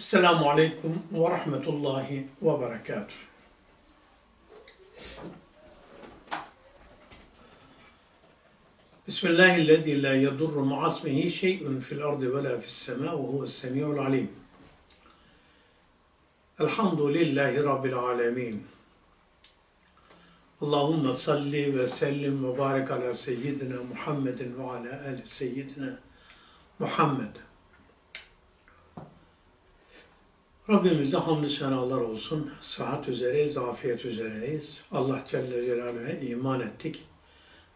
Esselamu Aleyküm ve Rahmetullahi ve Berekatuhu. Bismillahirrahmanirrahim. La yedurru ma'asmihi şey'un fil ardı ve la fis sema ve huves semi'ul alim. Elhamdülillahi Rabbil alemin. Allahümme salli ve sellim ve barik ala seyyidina Muhammedin ve ala ali seyyidina Muhammed. Rabbimize hamdü senalar olsun. Sıhhat üzereyiz, afiyet üzereyiz. Allah Celle Celaluhu'ya iman ettik.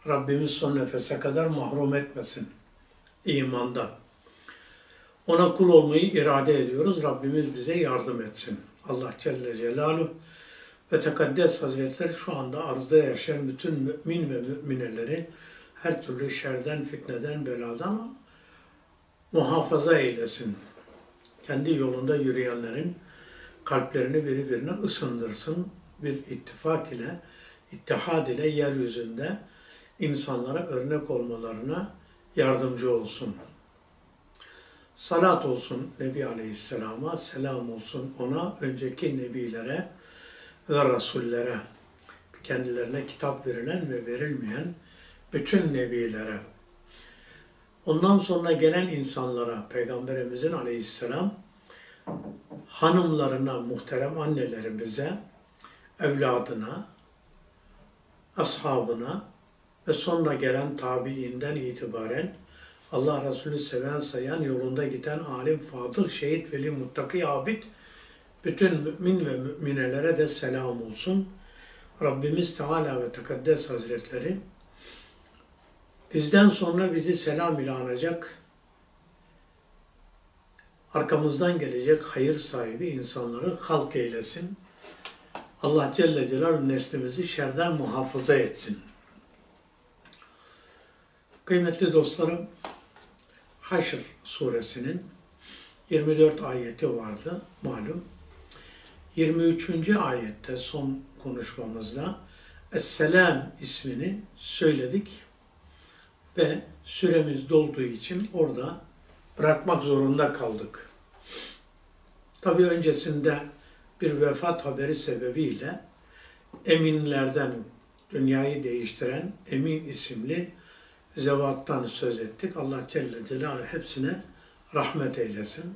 Rabbimiz son nefese kadar mahrum etmesin imandan. Ona kul olmayı irade ediyoruz. Rabbimiz bize yardım etsin. Allah Celle Celaluhu ve Tekaddes Hazretleri şu anda arzda yaşayan bütün mümin ve mümineleri her türlü şerden, fitneden, beladan muhafaza eylesin. Kendi yolunda yürüyenlerin kalplerini birbirine ısındırsın. Bir ittifak ile, ittihad ile yeryüzünde insanlara örnek olmalarına yardımcı olsun. Salat olsun Nebi Aleyhisselam'a, selam olsun ona, önceki nebilere ve rasullere, kendilerine kitap verilen ve verilmeyen bütün nebilere. Ondan sonra gelen insanlara, Peygamberimizin aleyhisselam, hanımlarına, muhterem annelerimize, evladına, ashabına ve sonra gelen tabiinden itibaren Allah Resulü seven sayan, yolunda giden alim, fadıl, şehit, veli, muttaki, abid, bütün mümin ve müminelere de selam olsun. Rabbimiz Teala ve Tekaddes Hazretleri bizden sonra bizi selam ile anacak, arkamızdan gelecek hayır sahibi insanları halk eylesin. Allah Celle Celaluhu neslimizi şerden muhafaza etsin. Kıymetli dostlarım, Haşr suresinin 24 ayeti vardı malum. 23. ayette son konuşmamızda Esselam ismini söyledik ve süremiz dolduğu için orada bırakmak zorunda kaldık. Tabi öncesinde bir vefat haberi sebebiyle eminlerden dünyayı değiştiren Emin isimli zevattan söz ettik. Allah Celle Celaluhu hepsine rahmet eylesin.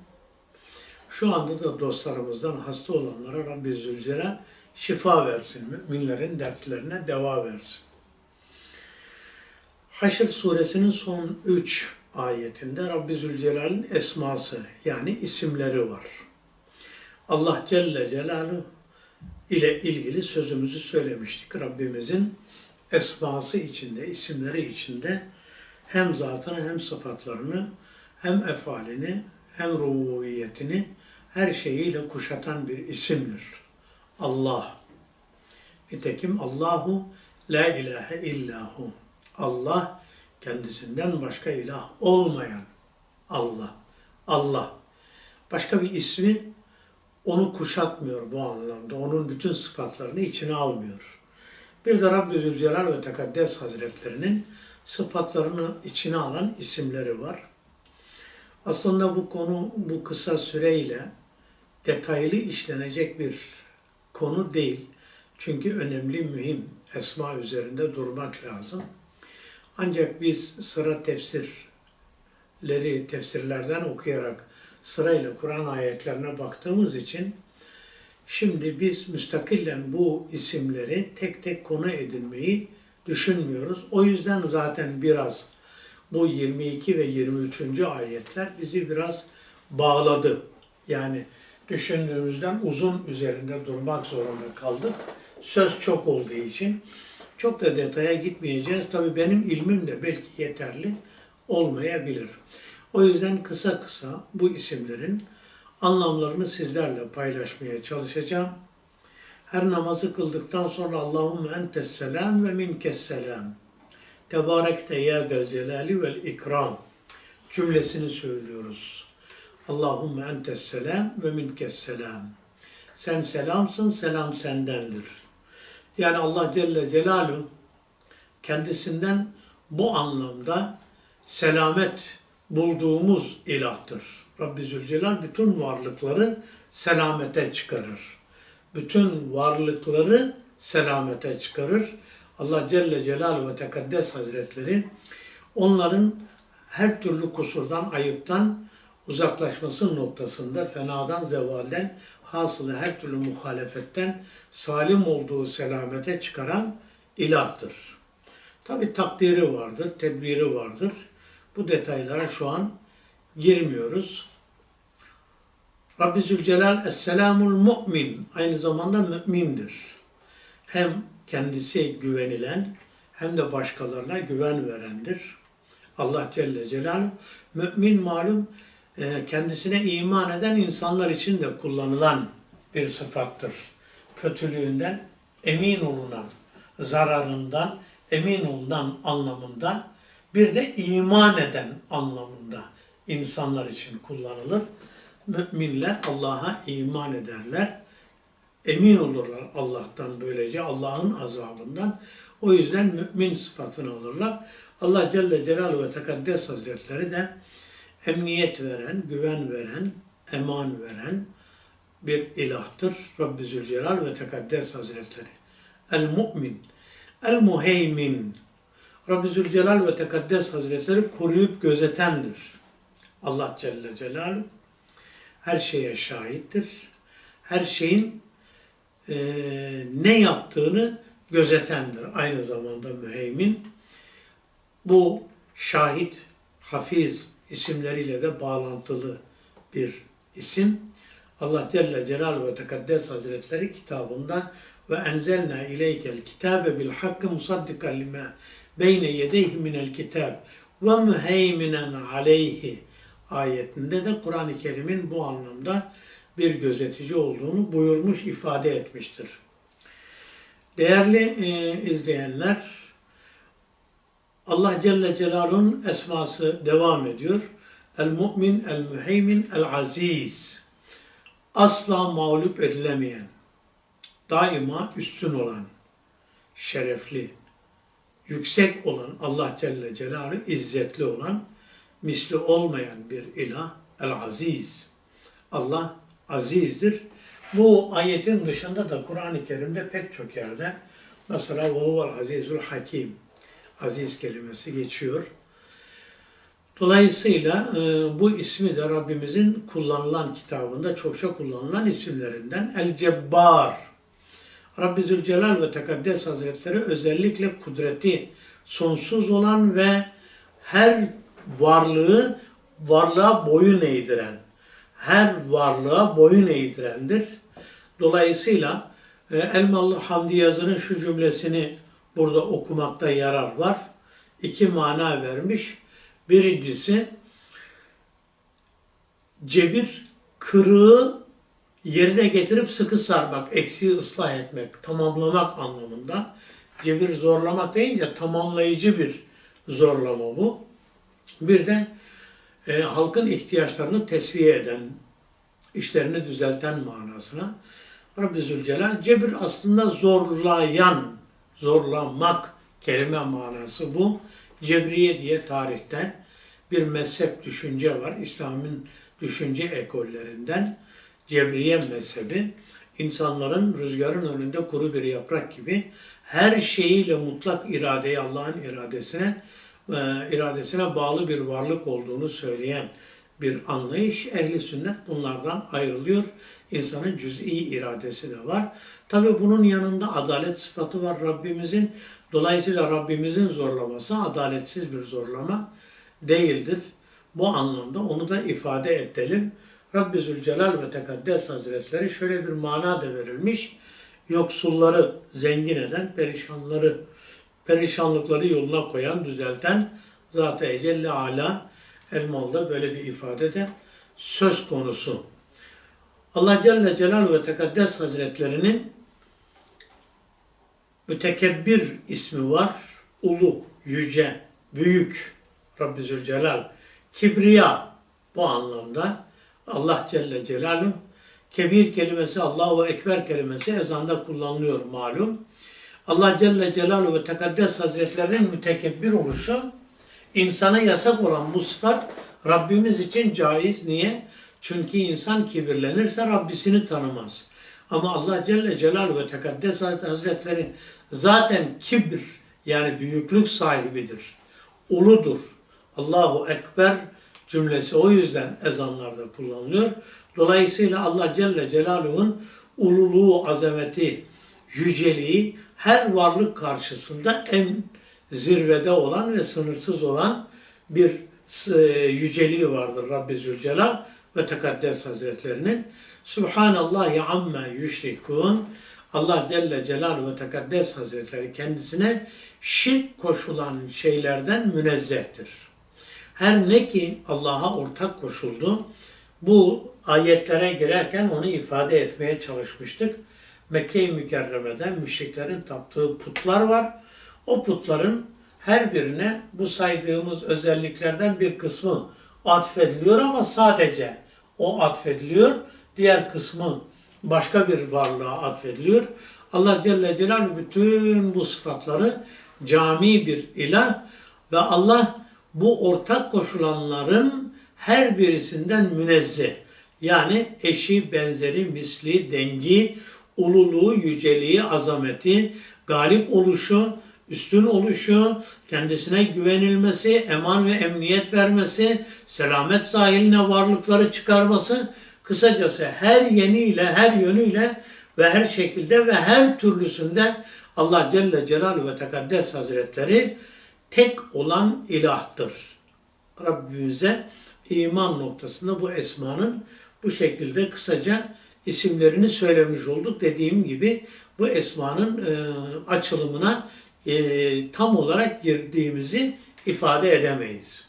Şu anda da dostlarımızdan hasta olanlara Rabbi Zülcelal şifa versin. Müminlerin dertlerine deva versin. Haşr suresinin son üç ayetinde Rabbi Zülcelal'in esması yani isimleri var. Allah Celle Celaluhu ile ilgili sözümüzü söylemiştik. Rabbimizin esması içinde, isimleri içinde hem zatını hem sıfatlarını hem efalini hem rububiyetini her şeyiyle kuşatan bir isimdir. Allah. Nitekim Allahu la ilahe illahu. Allah kendisinden başka ilah olmayan Allah. Allah. Başka bir ismi onu kuşatmıyor bu anlamda. Onun bütün sıfatlarını içine almıyor. Bir de Rabbi Zülcelal ve Tekaddes Hazretlerinin sıfatlarını içine alan isimleri var. Aslında bu konu bu kısa süreyle detaylı işlenecek bir konu değil. Çünkü önemli, mühim esma üzerinde durmak lazım. Ancak biz sıra tefsirleri, tefsirlerden okuyarak sırayla Kur'an ayetlerine baktığımız için şimdi biz müstakillen bu isimleri tek tek konu edinmeyi düşünmüyoruz. O yüzden zaten biraz bu 22 ve 23. ayetler bizi biraz bağladı. Yani düşündüğümüzden uzun üzerinde durmak zorunda kaldık. Söz çok olduğu için çok da detaya gitmeyeceğiz. Tabii benim ilmim de belki yeterli olmayabilir. O yüzden kısa kısa bu isimlerin anlamlarını sizlerle paylaşmaya çalışacağım. Her namazı kıldıktan sonra Allahümme entes selam ve minkes selam. Tebarekte ya del celali vel ikram cümlesini söylüyoruz. Allahümme entes selam ve minkes selam. Sen selamsın, selam sendendir. Yani Allah Celle Celaluhu kendisinden bu anlamda selamet bulduğumuz ilahtır. Rabbi Zülcelal bütün varlıkları selamete çıkarır. Bütün varlıkları selamete çıkarır. Allah Celle Celaluhu ve Tekaddes Hazretleri onların her türlü kusurdan, ayıptan uzaklaşması noktasında fenadan, zevalden, hasılı her türlü muhalefetten salim olduğu selamete çıkaran ilahtır. Tabi takdiri vardır, tedbiri vardır. Bu detaylara şu an girmiyoruz. Rabbi Zülcelal Esselamul Mu'min aynı zamanda mümindir. Hem kendisi güvenilen hem de başkalarına güven verendir. Allah Celle Celaluhu mümin malum kendisine iman eden insanlar için de kullanılan bir sıfattır. Kötülüğünden emin olunan, zararından emin olunan anlamında bir de iman eden anlamında insanlar için kullanılır. Müminler Allah'a iman ederler. Emin olurlar Allah'tan böylece Allah'ın azabından. O yüzden mümin sıfatını alırlar. Allah Celle Celaluhu ve Tekaddes Hazretleri de emniyet veren, güven veren, eman veren bir ilahtır. Rabbi Zülcelal ve Tekaddes Hazretleri. El-Mu'min, El-Muheymin. Rabbi Zülcelal ve Tekaddes Hazretleri koruyup gözetendir. Allah Celle Celaluhu her şeye şahittir. Her şeyin e, ne yaptığını gözetendir. Aynı zamanda müheymin. Bu şahit, hafiz isimleriyle de bağlantılı bir isim. Allah Celle Celaluhu ve Tekaddes Hazretleri kitabında ve enzelna ileykel kitabe bil hakkı musaddikan lima beyne yedeyhi minel kitab ve müheyminen aleyhi ayetinde de Kur'an-ı Kerim'in bu anlamda bir gözetici olduğunu buyurmuş, ifade etmiştir. Değerli e, izleyenler, Allah Celle Celaluhu'nun esması devam ediyor. El-Mu'min, El-Müheymin, El-Aziz. Asla mağlup edilemeyen, daima üstün olan, şerefli, yüksek olan Allah Celle Celaluhu, izzetli olan, misli olmayan bir ilah, El-Aziz. Allah azizdir. Bu ayetin dışında da Kur'an-ı Kerim'de pek çok yerde mesela huvel azizul hakim aziz kelimesi geçiyor. Dolayısıyla e, bu ismi de Rabbimizin kullanılan kitabında çokça kullanılan isimlerinden El Cebbar. Rabbi Zülcelal ve Tekaddes Hazretleri özellikle kudreti sonsuz olan ve her varlığı varlığa boyun eğdiren, her varlığa boyun eğdirendir. Dolayısıyla e, Elmalı Hamdi Yazır'ın şu cümlesini burada okumakta yarar var. İki mana vermiş. Birincisi cebir kırığı yerine getirip sıkı sarmak, eksiği ıslah etmek, tamamlamak anlamında. Cebir zorlamak deyince tamamlayıcı bir zorlama bu. Bir de e, halkın ihtiyaçlarını tesviye eden, işlerini düzelten manasına. Rabbi Zülcelal cebir aslında zorlayan, zorlanmak kelime manası bu. Cebriye diye tarihte bir mezhep düşünce var. İslam'ın düşünce ekollerinden Cebriye mezhebi insanların rüzgarın önünde kuru bir yaprak gibi her şeyiyle mutlak iradeyi Allah'ın iradesine e, iradesine bağlı bir varlık olduğunu söyleyen bir anlayış. Ehli sünnet bunlardan ayrılıyor. İnsanın cüz'i iradesi de var. Tabi bunun yanında adalet sıfatı var Rabbimizin. Dolayısıyla Rabbimizin zorlaması adaletsiz bir zorlama değildir. Bu anlamda onu da ifade edelim. Rabbi Zülcelal ve Tekaddes Hazretleri şöyle bir mana da verilmiş. Yoksulları zengin eden, perişanları, perişanlıkları yoluna koyan, düzelten Zat-ı Ecelle Ala Elmalı'da böyle bir ifade de söz konusu. Allah Celle Celaluhu ve Tekaddes Hazretlerinin mütekebbir ismi var. Ulu, yüce, büyük Rabbi Zülcelal. Kibriya bu anlamda Allah Celle Celaluhu kebir kelimesi Allahu Ekber kelimesi ezanda kullanılıyor malum. Allah Celle Celaluhu ve Tekaddes Hazretlerinin mütekebbir oluşu insana yasak olan bu sıfat Rabbimiz için caiz. Niye? Çünkü insan kibirlenirse Rabbisini tanımaz. Ama Allah Celle Celaluhu ve Tekaddes Hazretleri zaten kibir yani büyüklük sahibidir. Uludur. Allahu Ekber cümlesi o yüzden ezanlarda kullanılıyor. Dolayısıyla Allah Celle Celaluhu'nun ululuğu, azameti, yüceliği her varlık karşısında en zirvede olan ve sınırsız olan bir e, yüceliği vardır Rabbi Zülcelal ve Tekaddes Hazretlerinin. Subhanallahi amme yüşrikun. Allah Celle Celaluhu ve Tekaddes Hazretleri kendisine şirk koşulan şeylerden münezzehtir. Her ne ki Allah'a ortak koşuldu, bu ayetlere girerken onu ifade etmeye çalışmıştık. Mekke-i Mükerreme'de müşriklerin taptığı putlar var. O putların her birine bu saydığımız özelliklerden bir kısmı atfediliyor ama sadece o atfediliyor. Diğer kısmı başka bir varlığa atfediliyor. Allah Celle Celaluhu bütün bu sıfatları cami bir ilah ve Allah bu ortak koşulanların her birisinden münezzeh. Yani eşi, benzeri, misli, dengi, ululuğu, yüceliği, azameti, galip oluşu, üstün oluşu, kendisine güvenilmesi, eman ve emniyet vermesi, selamet sahiline varlıkları çıkarması, kısacası her yeniyle, her yönüyle ve her şekilde ve her türlüsünde Allah Celle Celaluhu ve Tekaddes Hazretleri tek olan ilahtır. Rabbimize iman noktasında bu esmanın bu şekilde kısaca isimlerini söylemiş olduk. Dediğim gibi bu esmanın e, açılımına e, tam olarak girdiğimizi ifade edemeyiz.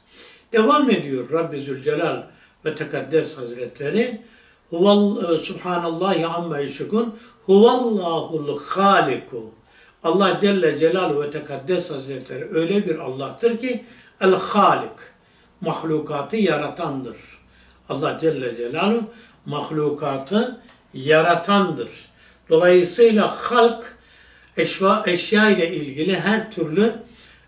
Devam ediyor Rabbi Zülcelal ve Tekaddes Hazretleri. Huval, e, Subhanallahi amma yüşrikun. Huvallahul haliku. Allah Celle Celaluhu ve Tekaddes Hazretleri öyle bir Allah'tır ki el halik mahlukatı yaratandır. Allah Celle Celaluhu mahlukatı yaratandır. Dolayısıyla halk eşya, eşya ile ilgili her türlü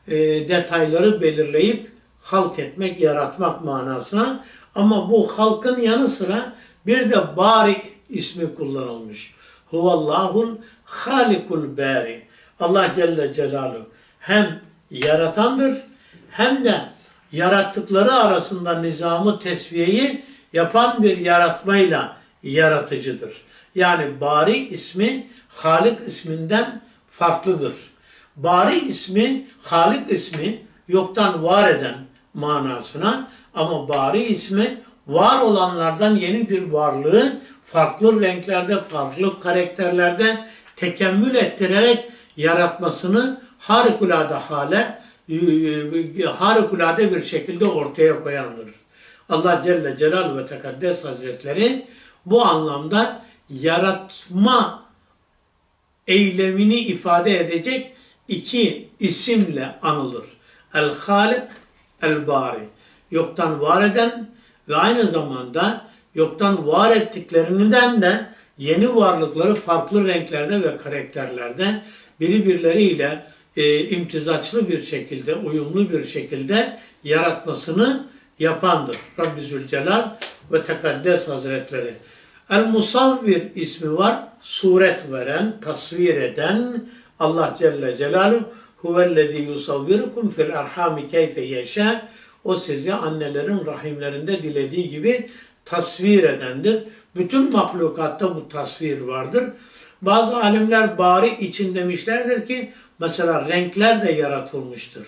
e, detayları belirleyip halk etmek, yaratmak manasına. Ama bu halkın yanı sıra bir de bari ismi kullanılmış. Huvallahul halikul bari. Allah Celle Celaluhu hem yaratandır hem de yarattıkları arasında nizamı tesviyeyi yapan bir yaratmayla yaratıcıdır. Yani Bari ismi Halik isminden farklıdır. Bari ismi Halik ismi yoktan var eden manasına ama Bari ismi var olanlardan yeni bir varlığı farklı renklerde, farklı karakterlerde tekemmül ettirerek yaratmasını harikulade hale harikulade bir şekilde ortaya koyandır. Allah Celle Celal ve Tekaddes Hazretleri bu anlamda yaratma eylemini ifade edecek iki isimle anılır. El-Halik, El-Bari. Yoktan var eden ve aynı zamanda yoktan var ettiklerinden de yeni varlıkları farklı renklerde ve karakterlerde birbirleriyle e, imtizaçlı bir şekilde, uyumlu bir şekilde yaratmasını yapandır. Rabbi Zülcelal ve Tekaddes Hazretleri. El Musavvir ismi var. Suret veren, tasvir eden Allah Celle Celaluhu huvellezî yusavvirukum fil arhami keyfe yeşâ o sizi annelerin rahimlerinde dilediği gibi tasvir edendir. Bütün mahlukatta bu tasvir vardır. Bazı alimler bari için demişlerdir ki mesela renkler de yaratılmıştır.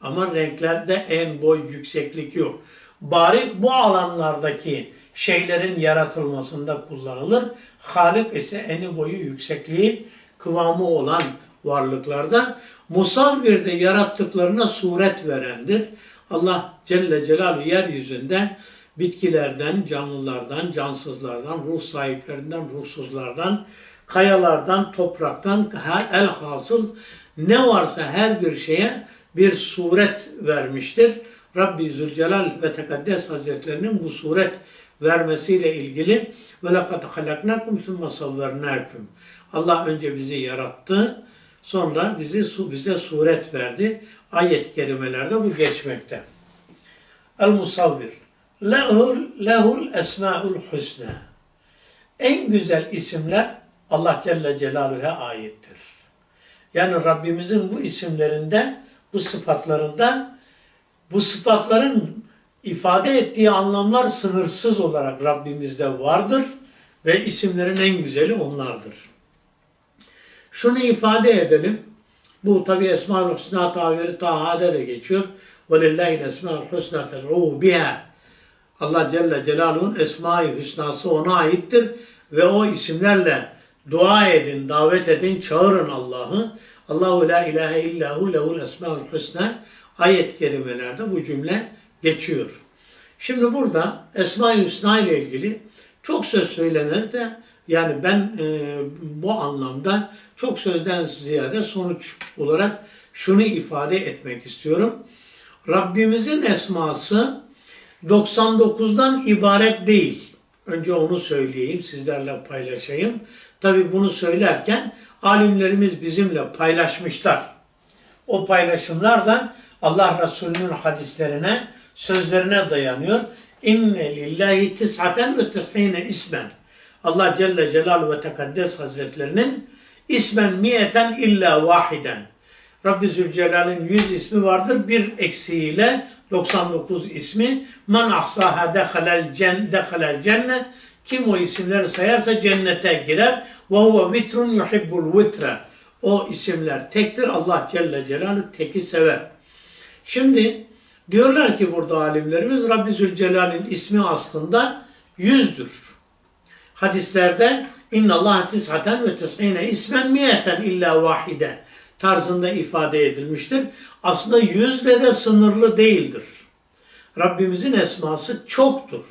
Ama renklerde en boy yükseklik yok. Bari bu alanlardaki şeylerin yaratılmasında kullanılır. Halik ise eni boyu yüksekliği kıvamı olan varlıklarda musavvir de yarattıklarına suret verendir. Allah Celle Celaluhu yeryüzünde bitkilerden, canlılardan, cansızlardan, ruh sahiplerinden, ruhsuzlardan, kayalardan, topraktan, el hasıl ne varsa her bir şeye bir suret vermiştir. Rabbi Zülcelal ve Tekaddes Hazretlerinin bu suret vermesiyle ilgili ve lekad halaknakum sümme savvernâkum. Allah önce bizi yarattı, sonra bizi bize suret verdi. Ayet-i kerimelerde bu geçmekte. el musavvir. Lehul, lehul esmaul husna. En güzel isimler Allah Celle Celaluhu'ya aittir. Yani Rabbimizin bu isimlerinde, bu sıfatlarında, bu sıfatların ifade ettiği anlamlar sınırsız olarak Rabbimizde vardır ve isimlerin en güzeli onlardır. Şunu ifade edelim. Bu tabi Esma-ül Hüsna tabiri Taha'da da geçiyor. وَلِلَّهِ الْاَسْمَاءُ الْحُسْنَى فَالْعُوهُ بِهَا Allah Celle Celaluhu'nun Esma-i Hüsnası ona aittir ve o isimlerle dua edin, davet edin, çağırın Allah'ı. Allahu la ilahe illahu lehul esmaul husna ayet-i kerimelerde bu cümle geçiyor. Şimdi burada Esma-i Hüsna ile ilgili çok söz söylenir de yani ben e, bu anlamda çok sözden ziyade sonuç olarak şunu ifade etmek istiyorum. Rabbimizin esması 99'dan ibaret değil. Önce onu söyleyeyim, sizlerle paylaşayım. Tabi bunu söylerken alimlerimiz bizimle paylaşmışlar. O paylaşımlar da Allah Resulü'nün hadislerine, sözlerine dayanıyor. İnne lillahi tis'aten ve tis'ine ismen. Allah Celle Celaluhu ve Tekaddes Hazretlerinin ismen miyeten illa vahiden. Rabbi Zülcelal'in 100 ismi vardır. Bir eksiğiyle 99 ismi. Man ahsaha dehalel cen, dehalel cennet. Kim o isimleri sayarsa cennete girer. Ve huve vitrun yuhibbul vitre. O isimler tektir. Allah Celle Celaluhu teki sever. Şimdi diyorlar ki burada alimlerimiz Rabbi Zülcelal'in ismi aslında yüzdür. Hadislerde inna Allah tis'aten ve tis'ine ismen miyeten illa vahide tarzında ifade edilmiştir. Aslında yüzle de sınırlı değildir. Rabbimizin esması çoktur.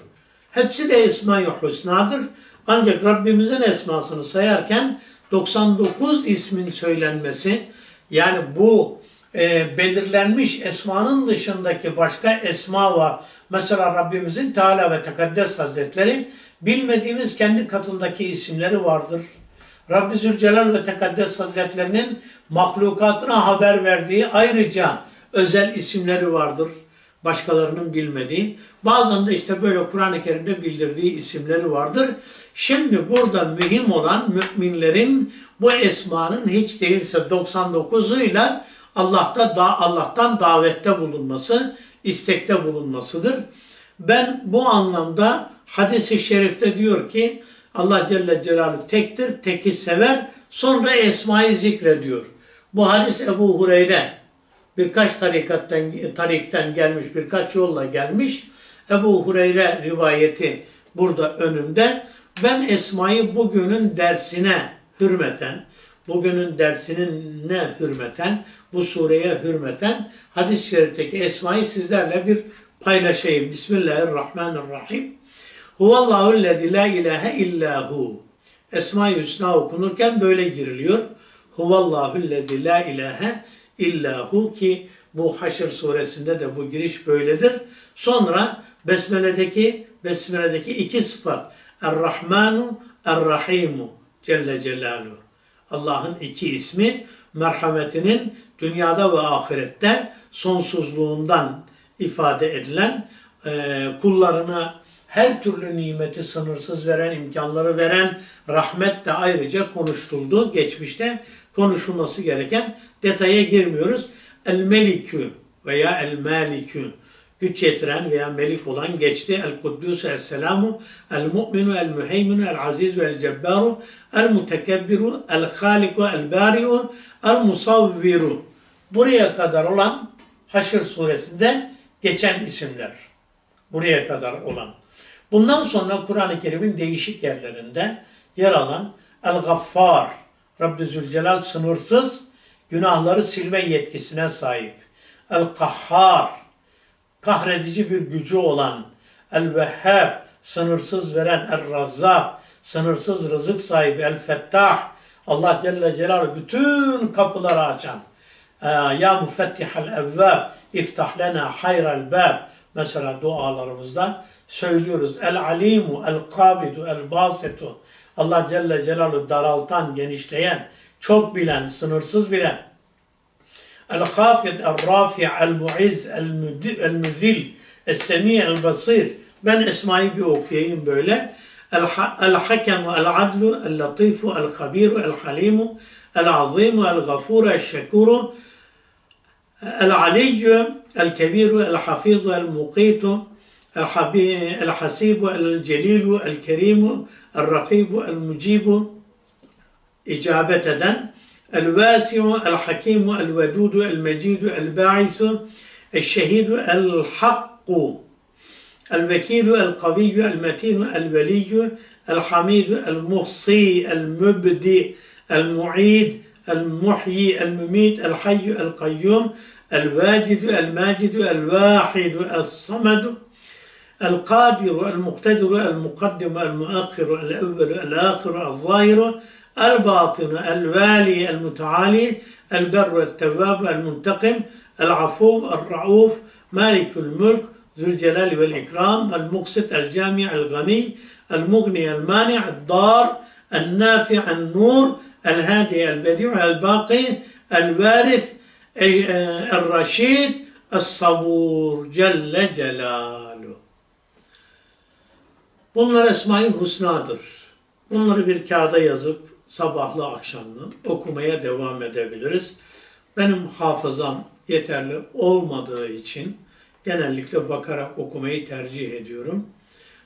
Hepsi de Esma-i Hüsna'dır. Ancak Rabbimizin esmasını sayarken 99 ismin söylenmesi yani bu e, belirlenmiş esmanın dışındaki başka esma var. Mesela Rabbimizin Teala ve Tekaddes Hazretleri bilmediğimiz kendi katındaki isimleri vardır. Rabbi Zülcelal ve Tekaddes Hazretlerinin mahlukatına haber verdiği ayrıca özel isimleri vardır. Başkalarının bilmediği. Bazen de işte böyle Kur'an-ı Kerim'de bildirdiği isimleri vardır. Şimdi burada mühim olan müminlerin bu esmanın hiç değilse 99'uyla Allah'ta da Allah'tan davette bulunması, istekte bulunmasıdır. Ben bu anlamda hadis-i şerifte diyor ki Allah Celle Celaluhu tektir, teki sever, sonra esmayı zikrediyor. Bu hadis Ebu Hureyre birkaç tarikattan, tarikten gelmiş, birkaç yolla gelmiş. Ebu Hureyre rivayeti burada önümde. Ben Esma'yı bugünün dersine hürmeten, bugünün dersinin ne hürmeten, bu sureye hürmeten hadis-i şerifteki Esma'yı sizlerle bir paylaşayım. Bismillahirrahmanirrahim. Huvallahu lezi la ilahe illahu. Esma-i Hüsna okunurken böyle giriliyor. Huvallahu lezi la ilahe illahu ki bu Haşr suresinde de bu giriş böyledir. Sonra Besmele'deki Besmele'deki iki sıfat Er-Rahmanu Er-Rahimu Celle Celaluhu. Allah'ın iki ismi merhametinin dünyada ve ahirette sonsuzluğundan ifade edilen e, kullarına her türlü nimeti sınırsız veren, imkanları veren rahmet de ayrıca konuşuldu. Geçmişte konuşulması gereken detaya girmiyoruz. El-Melikü veya El-Malikü güç yetiren veya melik olan geçti. El-Kuddüs, El-Selamu, El-Mu'minu, El-Müheyminu, El-Azizu, El-Cebbaru, El-Mutekebbiru, El-Haliku, El-Bari'u, El-Musavviru. Buraya kadar olan Haşr suresinde geçen isimler. Buraya kadar olan. Bundan sonra Kur'an-ı Kerim'in değişik yerlerinde yer alan El-Gaffar, Rabbi Zülcelal sınırsız günahları silme yetkisine sahip. El-Kahhar, kahredici bir gücü olan. El-Vehhab, sınırsız veren. El-Razzak, sınırsız rızık sahibi. El-Fettah, Allah Celle Celaluhu bütün kapıları açan. Ya müfettihal evvab, iftah lena hayral bab. Mesela dualarımızda söylüyoruz. El alimu, el kabidu, el basitu. Allah Celle Celaluhu daraltan, genişleyen, çok bilen, sınırsız bilen. الخافض الرافع المعز المذل السميع البصير. من esmayı bir okuyayım الحكم العدل اللطيف الخبير الحليم العظيم الغفور الشكور العلي الكبير الحفيظ المقيت الحسيب الجليل الكريم الرقيب المجيب. إجابة دن. الواسع الحكيم الودود المجيد الباعث الشهيد الحق. الوكيل القوي المتين الولي الحميد المحصي المبدئ المعيد المحيي المميت الحي القيوم الواجد الماجد الواحد الصمد القادر المقتدر المقدم المؤخر الأول الآخر الظاهر الباطن الوالي المتعالي البر التواب المنتقم العفو الرؤوف مالك الملك ذو الجلال والإكرام المقسط الجامع الغني المغني المانع الضار النافع النور الهادي البديع الباقي الوارث الرشيد الصبور جل جلاله Bunlar Esma-i Husna'dır. Bunları bir kağıda yazıp sabahlı akşamlı okumaya devam edebiliriz. Benim hafızam yeterli olmadığı için genellikle bakarak okumayı tercih ediyorum.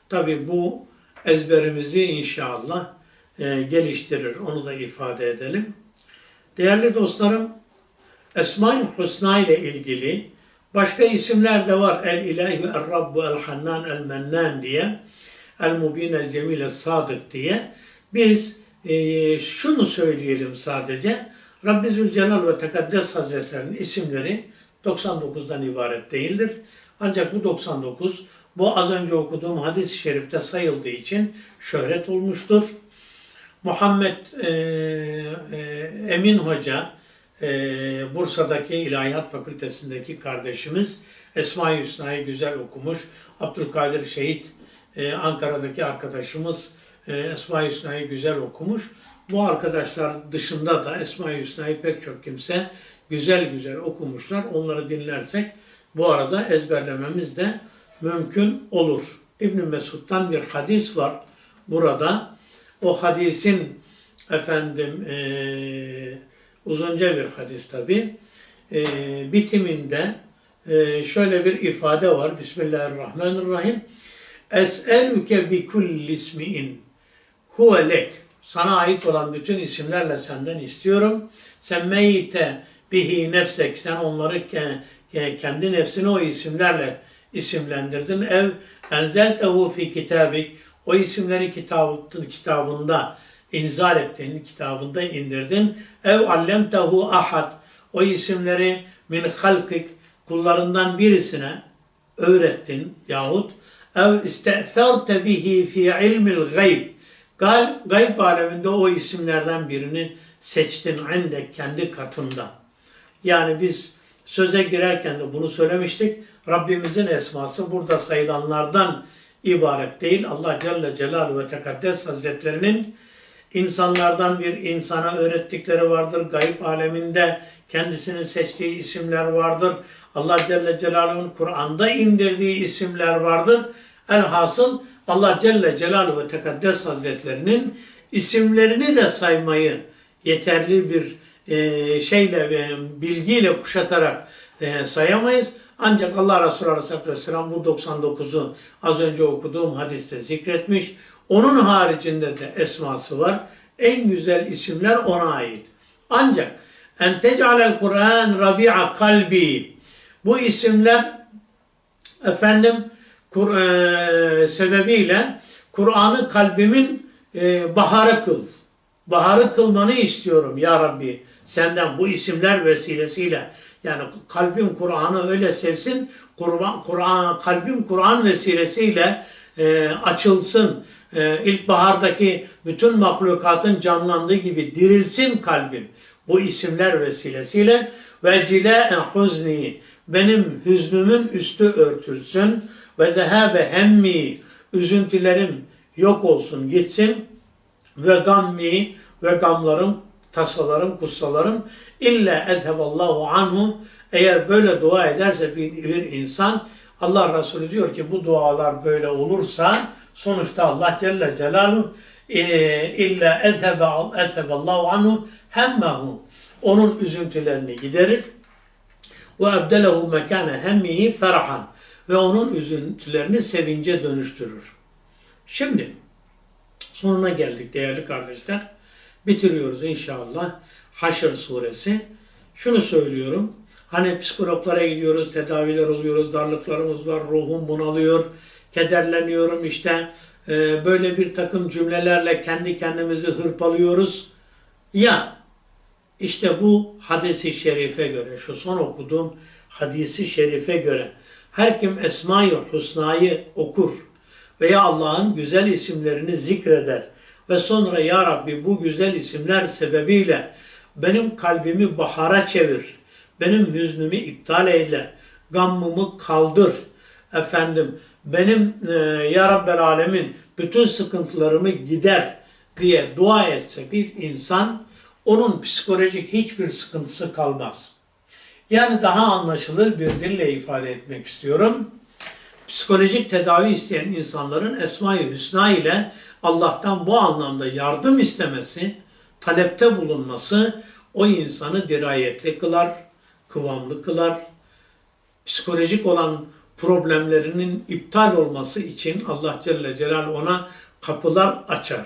Tabi bu ezberimizi inşallah e, geliştirir. Onu da ifade edelim. Değerli dostlarım, Esma-i Husna ile ilgili başka isimler de var. El-İlahi, El-Rabbu, El-Hannan, El-Mennan diye. El-Mubin, El-Cemil, El-Sadık diye. Biz e, şunu söyleyelim sadece. Rabbi Zülcelal ve Tekaddes Hazretlerinin isimleri 99'dan ibaret değildir. Ancak bu 99 bu az önce okuduğum hadis-i şerifte sayıldığı için şöhret olmuştur. Muhammed e, e, Emin Hoca, e, Bursa'daki İlahiyat Fakültesindeki kardeşimiz Esma-i Hüsna'yı güzel okumuş. Abdülkadir Şehit, e, Ankara'daki arkadaşımız e, Esma-i Hüsna'yı güzel okumuş. Bu arkadaşlar dışında da Esma-i Hüsna'yı pek çok kimse güzel güzel okumuşlar. Onları dinlersek bu arada ezberlememiz de mümkün olur. İbn Mesud'dan bir hadis var burada. O hadisin efendim e, uzunca bir hadis tabi. E, bitiminde e, şöyle bir ifade var. Bismillahirrahmanirrahim. Es'elüke bi kulli ismi'in huve lek. Sana ait olan bütün isimlerle senden istiyorum. Sen meyte bihi nefsek. Sen onları kendi nefsini o isimlerle isimlendirdin. Ev enzeltehu fi kitabik. O isimleri kitabın, kitabında inzal ettin, kitabında indirdin. Ev allemtehu ahad. O isimleri min halkik kullarından birisine öğrettin yahut ev iste'tharte bihi fi ilmil gayb. Gayb aleminde o isimlerden birini seçtin inde kendi katında. Yani biz söze girerken de bunu söylemiştik. Rabbimizin esması burada sayılanlardan ibaret değil. Allah Celle Celaluhu ve Tekaddes Hazretlerinin insanlardan bir insana öğrettikleri vardır. Gayb aleminde kendisinin seçtiği isimler vardır. Allah Celle Celaluhu'nun Kur'an'da indirdiği isimler vardır. Elhasıl Allah Celle Celaluhu ve Tekaddes Hazretlerinin isimlerini de saymayı yeterli bir e, şeyle, e, bilgiyle kuşatarak e, sayamayız. Ancak Allah Resulü Aleyhisselatü Vesselam bu 99'u az önce okuduğum hadiste zikretmiş. Onun haricinde de esması var. En güzel isimler ona ait. Ancak en tec'alel Kur'an rabi'a kalbi. Bu isimler efendim kur, e, sebebiyle Kur'an'ı kalbimin e, baharı kıl. Baharı kılmanı istiyorum ya Rabbi senden bu isimler vesilesiyle. Yani kalbim Kur'an'ı öyle sevsin, Kur'an, Kur'an kalbim Kur'an vesilesiyle e, açılsın. E, ilkbahardaki bütün mahlukatın canlandığı gibi dirilsin kalbim. Bu isimler vesilesiyle ve cile huzni benim hüznümün üstü örtülsün ve zehabe hemmi üzüntülerim yok olsun gitsin ve gammi ve gamlarım tasalarım, kussalarım illa ezheballahu anhu. Eğer böyle dua ederse bir, bir insan Allah Resulü diyor ki bu dualar böyle olursa sonuçta Allah Celle Celaluhu e, illa ezheballahu anhu hemmehu. Onun üzüntülerini giderir ve ebdelehu mekane hemmihi ferahan ve onun üzüntülerini sevince dönüştürür. Şimdi sonuna geldik değerli kardeşler. Bitiriyoruz inşallah Haşr suresi. Şunu söylüyorum. Hani psikologlara gidiyoruz, tedaviler oluyoruz, darlıklarımız var, ruhum bunalıyor, kederleniyorum işte e, böyle bir takım cümlelerle kendi kendimizi hırpalıyoruz. Ya işte bu hadisi şerife göre, şu son okuduğum hadisi şerife göre her kim Esma-i Husna'yı okur veya Allah'ın güzel isimlerini zikreder ve sonra Ya Rabbi bu güzel isimler sebebiyle benim kalbimi bahara çevir, benim hüznümü iptal eyle, gammımı kaldır, efendim benim e, Ya Rabbel Alemin bütün sıkıntılarımı gider diye dua etse bir insan onun psikolojik hiçbir sıkıntısı kalmaz. Yani daha anlaşılır bir dille ifade etmek istiyorum. Psikolojik tedavi isteyen insanların Esma-i Hüsna ile Allah'tan bu anlamda yardım istemesi, talepte bulunması o insanı dirayetli kılar, kıvamlı kılar. Psikolojik olan problemlerinin iptal olması için Allah Celle Celal ona kapılar açar.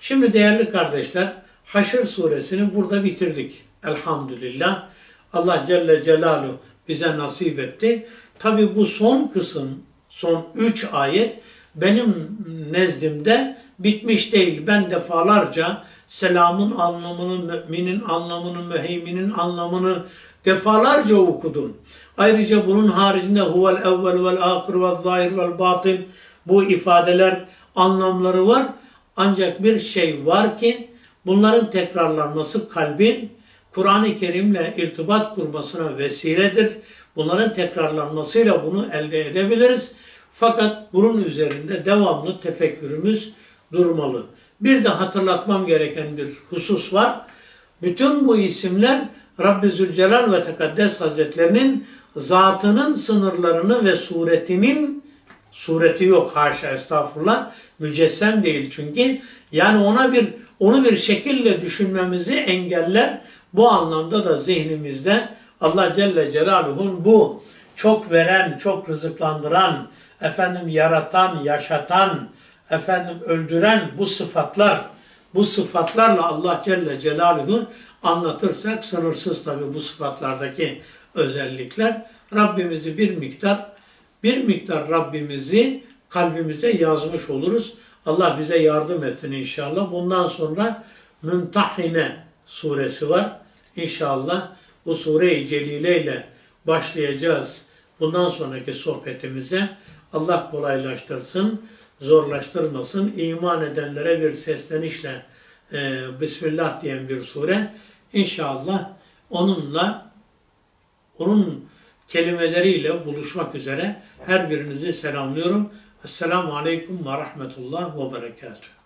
Şimdi değerli kardeşler, Haşr suresini burada bitirdik. Elhamdülillah. Allah Celle Celaluhu bize nasip etti. Tabi bu son kısım, son üç ayet benim nezdimde bitmiş değil. Ben defalarca selamın anlamını, müminin anlamını, müheyminin anlamını defalarca okudum. Ayrıca bunun haricinde huvel evvel vel ahir vel zahir vel batin bu ifadeler anlamları var. Ancak bir şey var ki bunların tekrarlanması kalbin Kur'an-ı Kerim'le irtibat kurmasına vesiledir. Bunların tekrarlanmasıyla bunu elde edebiliriz. Fakat bunun üzerinde devamlı tefekkürümüz durmalı. Bir de hatırlatmam gereken bir husus var. Bütün bu isimler Rabbi Zülcelal ve Tekaddes Hazretlerinin zatının sınırlarını ve suretinin sureti yok haşa estağfurullah mücessem değil çünkü yani ona bir onu bir şekilde düşünmemizi engeller bu anlamda da zihnimizde Allah Celle Celaluhu'nun bu çok veren, çok rızıklandıran, efendim yaratan, yaşatan, efendim öldüren bu sıfatlar, bu sıfatlarla Allah Celle Celaluhu anlatırsak sınırsız tabi bu sıfatlardaki özellikler. Rabbimizi bir miktar, bir miktar Rabbimizi kalbimize yazmış oluruz. Allah bize yardım etsin inşallah. Bundan sonra Mümtahine suresi var. İnşallah bu sure-i celile ile başlayacağız. Bundan sonraki sohbetimize Allah kolaylaştırsın, zorlaştırmasın. İman edenlere bir seslenişle e, Bismillah diyen bir sure. İnşallah onunla, onun kelimeleriyle buluşmak üzere her birinizi selamlıyorum. Esselamu Aleyküm ve Rahmetullah ve Berekatuhu.